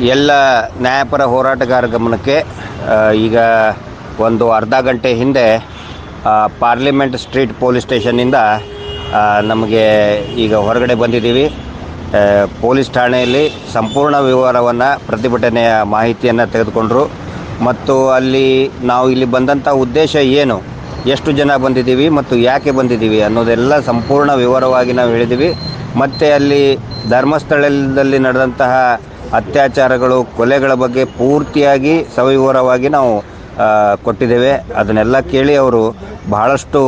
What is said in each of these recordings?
ಎಲ್ಲ ನ್ಯಾಯಪರ ಹೋರಾಟಗಾರ ಗಮನಕ್ಕೆ ಈಗ ಒಂದು ಅರ್ಧ ಗಂಟೆ ಹಿಂದೆ ಪಾರ್ಲಿಮೆಂಟ್ ಸ್ಟ್ರೀಟ್ ಪೊಲೀಸ್ ಸ್ಟೇಷನ್ನಿಂದ ನಮಗೆ ಈಗ ಹೊರಗಡೆ ಬಂದಿದ್ದೀವಿ. ಪೊಲೀಸ್ ಠಾಣೆಯಲ್ಲಿ ಸಂಪೂರ್ಣ ವಿವರವನ್ನು, ಪ್ರತಿಭಟನೆಯ ಮಾಹಿತಿಯನ್ನು ತೆಗೆದುಕೊಂಡರು. ಮತ್ತು ಅಲ್ಲಿ ನಾವು ಇಲ್ಲಿ ಬಂದಂಥ ಉದ್ದೇಶ ಏನು? ಎಷ್ಟು ಜನ ಬಂದಿದ್ದೀವಿ ಮತ್ತು ಯಾಕೆ ಬಂದಿದ್ದೀವಿ ಅನ್ನೋದೆಲ್ಲ ಸಂಪೂರ್ಣ ವಿವರವಾಗಿ ನಾವು ಹೇಳಿದ್ದೀವಿ. ಮತ್ತು ಅಲ್ಲಿ ಧರ್ಮಸ್ಥಳದಲ್ಲಿ ನಡೆದಂತಹ ಅತ್ಯಾಚಾರಗಳು, ಕೊಲೆಗಳ ಬಗ್ಗೆ ಪೂರ್ತಿಯಾಗಿ ಸವಿವರವಾಗಿ ನಾವು ಕೊಟ್ಟಿದ್ದೇವೆ. ಅದನ್ನೆಲ್ಲ ಕೇಳಿ ಅವರು ಬಹಳಷ್ಟು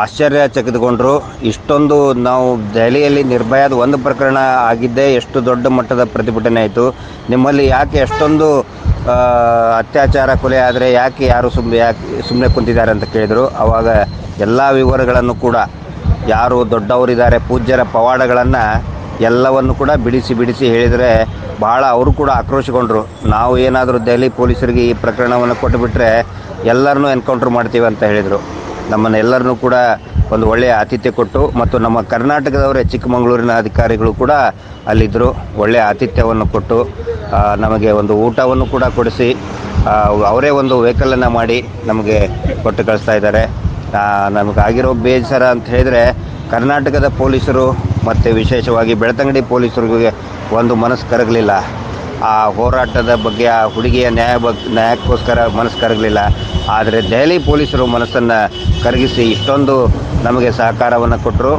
ಆಶ್ಚರ್ಯ ಆಶ್ಚರ್ಯಚಕಿತಗೊಂಡರು. ಇಷ್ಟೊಂದು ನಾವು ದೆಹಲಿಯಲ್ಲಿ ನಿರ್ಭಯದ ಒಂದು ಪ್ರಕರಣ ಆಗಿದ್ದೇ ಎಷ್ಟು ದೊಡ್ಡ ಮಟ್ಟದ ಪ್ರತಿಭಟನೆ ಆಯಿತು. ನಿಮ್ಮಲ್ಲಿ ಯಾಕೆ ಎಷ್ಟೊಂದು ಅತ್ಯಾಚಾರ, ಕೊಲೆ ಆದರೆ ಯಾಕೆ ಯಾರು ಸುಮ್ಮನೆ ಯಾಕೆ ಸುಮ್ಮನೆ ಕುಂತಿದ್ದಾರೆ ಅಂತ ಕೇಳಿದರು. ಆವಾಗ ಎಲ್ಲ ವಿವರಗಳನ್ನು ಕೂಡ ಯಾರು ದೊಡ್ಡವರಿದ್ದಾರೆ, ಪೂಜ್ಯರ ಪವಾಡಗಳನ್ನು ಎಲ್ಲವನ್ನು ಕೂಡ ಬಿಡಿಸಿ ಬಿಡಿಸಿ ಹೇಳಿದರೆ ಭಾಳ ಅವರು ಕೂಡ ಆಕ್ರೋಶಗೊಂಡರು. ನಾವು ಏನಾದರೂ ದೆಹಲಿ ಪೊಲೀಸರಿಗೆ ಈ ಪ್ರಕರಣವನ್ನು ಕೊಟ್ಟುಬಿಟ್ರೆ ಎಲ್ಲರನ್ನೂ ಎನ್ಕೌಂಟ್ರ್ ಮಾಡ್ತೀವಿ ಅಂತ ಹೇಳಿದರು. ನಮ್ಮನ್ನು ಎಲ್ಲರನ್ನೂ ಕೂಡ ಒಂದು ಒಳ್ಳೆಯ ಆತಿಥ್ಯ ಕೊಟ್ಟು ಮತ್ತು ನಮ್ಮ ಕರ್ನಾಟಕದವರೇ ಚಿಕ್ಕಮಗಳೂರಿನ ಅಧಿಕಾರಿಗಳು ಕೂಡ ಅಲ್ಲಿದ್ದರು. ಒಳ್ಳೆಯ ಆತಿಥ್ಯವನ್ನು ಕೊಟ್ಟು ನಮಗೆ ಒಂದು ಊಟವನ್ನು ಕೂಡ ಕೊಡಿಸಿ ಅವರೇ ಒಂದು ವೆಹಿಕಲನ್ನು ಮಾಡಿ ನಮಗೆ ಕೊಟ್ಟು ಕಳಿಸ್ತಾ ಇದ್ದಾರೆ. ನಮಗಾಗಿರೋ ಬೇಜಾರ ಅಂತ ಹೇಳಿದರೆ ಕರ್ನಾಟಕದ ಪೊಲೀಸರು ಮತ್ತು ವಿಶೇಷವಾಗಿ ಬೆಳ್ತಂಗಡಿ ಪೊಲೀಸರಿಗೆ ಒಂದು ಮನಸ್ಸು ಕರಗಲಿಲ್ಲ. ಆ ಹೋರಾಟದ ಬಗ್ಗೆ, ಆ ಹುಡುಗಿಯ ನ್ಯಾಯ ಬಗ್, ನ್ಯಾಯಕ್ಕೋಸ್ಕರ ಮನಸ್ಸು ಕರಗಲಿಲ್ಲ. ಆದರೆ ದೆಹಲಿ ಪೊಲೀಸರು ಮನಸ್ಸನ್ನು ಕರಗಿಸಿ ಇಷ್ಟೊಂದು ನಮಗೆ ಸಹಕಾರವನ್ನು ಕೊಟ್ಟರು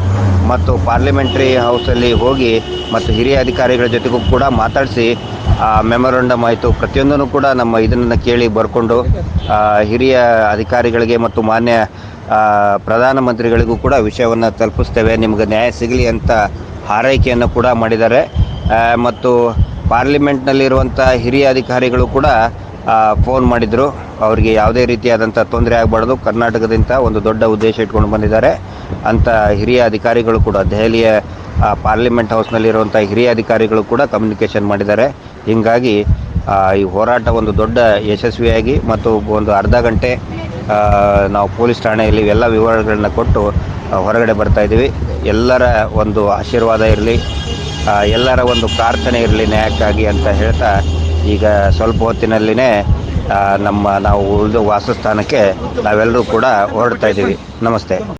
ಮತ್ತು ಪಾರ್ಲಿಮೆಂಟ್ರಿ ಹೌಸಲ್ಲಿ ಹೋಗಿ, ಮತ್ತು ಹಿರಿಯ ಅಧಿಕಾರಿಗಳ ಜೊತೆಗೂ ಕೂಡ ಮಾತಾಡಿಸಿ ಮೆಮೊರಂಡಮ್ ಆಯಿತು. ಪ್ರತಿಯೊಂದನ್ನು ಕೂಡ ನಮ್ಮ ಇದನ್ನು ಕೇಳಿ ಬರ್ಕೊಂಡು ಹಿರಿಯ ಅಧಿಕಾರಿಗಳಿಗೆ ಮತ್ತು ಮಾನ್ಯ ಪ್ರಧಾನಮಂತ್ರಿಗಳಿಗೂ ಕೂಡ ವಿಷಯವನ್ನು ತಲುಪಿಸ್ತೇವೆ. ನಿಮಗೆ ನ್ಯಾಯ ಸಿಗಲಿ ಅಂತ ಹಾರೈಕೆಯನ್ನು ಕೂಡ ಮಾಡಿದ್ದಾರೆ. ಮತ್ತು ಪಾರ್ಲಿಮೆಂಟ್ನಲ್ಲಿರುವಂಥ ಹಿರಿಯ ಅಧಿಕಾರಿಗಳು ಕೂಡ ಫೋನ್ ಮಾಡಿದರು. ಅವರಿಗೆ ಯಾವುದೇ ರೀತಿಯಾದಂಥ ತೊಂದರೆ ಆಗಬಾರ್ದು. ಕರ್ನಾಟಕದಿಂದ ಒಂದು ದೊಡ್ಡ ಉದ್ದೇಶ ಇಟ್ಕೊಂಡು ಬಂದಿದ್ದಾರೆ. ಅಂತ ಹಿರಿಯ ಅಧಿಕಾರಿಗಳು ಕೂಡ, ದೆಹಲಿಯ ಪಾರ್ಲಿಮೆಂಟ್ ಹೌಸ್ನಲ್ಲಿರುವಂಥ ಹಿರಿಯ ಅಧಿಕಾರಿಗಳು ಕೂಡ ಕಮ್ಯುನಿಕೇಷನ್ ಮಾಡಿದ್ದಾರೆ. ಹೀಗಾಗಿ ಈ ಹೋರಾಟ ಒಂದು ದೊಡ್ಡ ಯಶಸ್ವಿಯಾಗಿ ಮತ್ತು ಒಂದು ಅರ್ಧ ಗಂಟೆ ನಾವು ಪೊಲೀಸ್ ಠಾಣೆಯಲ್ಲಿ ಎಲ್ಲ ವಿವರಗಳನ್ನ ಕೊಟ್ಟು ಹೊರಗಡೆ ಬರ್ತಾ ಇದ್ದೀವಿ. ಎಲ್ಲರ ಒಂದು ಆಶೀರ್ವಾದ ಇರಲಿ ಎಲ್ಲರ ಒಂದು ಪ್ರಾರ್ಥನೆ ಇರಲಿ ನ್ಯಾಯಕ್ಕಾಗಿ ಅಂತ ಹೇಳ್ತಾ, ಈಗ ಸ್ವಲ್ಪ ಹೊತ್ತಿನಲ್ಲಿನೇ ನಮ್ಮ ನಾವು ಉಳಿದ ವಾಸಸ್ಥಾನಕ್ಕೆ ನಾವೆಲ್ಲರೂ ಕೂಡ ಹೊರಡ್ತಾ ಇದ್ದೀವಿ. ನಮಸ್ತೆ.